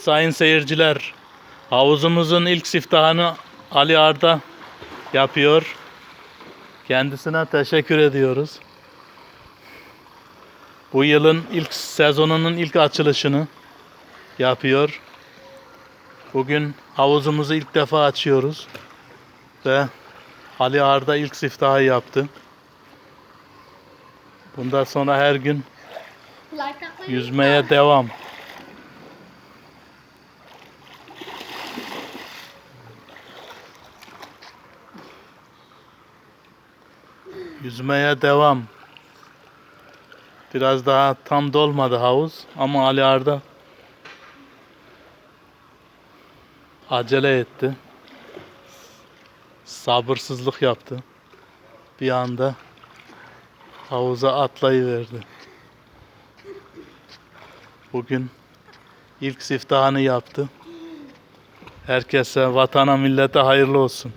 Sayın seyirciler, havuzumuzun ilk siftahını Ali Arda yapıyor. Kendisine teşekkür ediyoruz. Bu yılın ilk sezonunun ilk açılışını yapıyor. Bugün havuzumuzu ilk defa açıyoruz ve Ali Arda ilk siftahı yaptı. Bundan sonra her gün yüzmeye devam. Yüzmeye devam. Biraz daha tam dolmadı havuz ama Ali Arda acele etti. Sabırsızlık yaptı. Bir anda havuza atlayıverdi. Bugün ilk siftahını yaptı. Herkese, vatana, millete hayırlı olsun.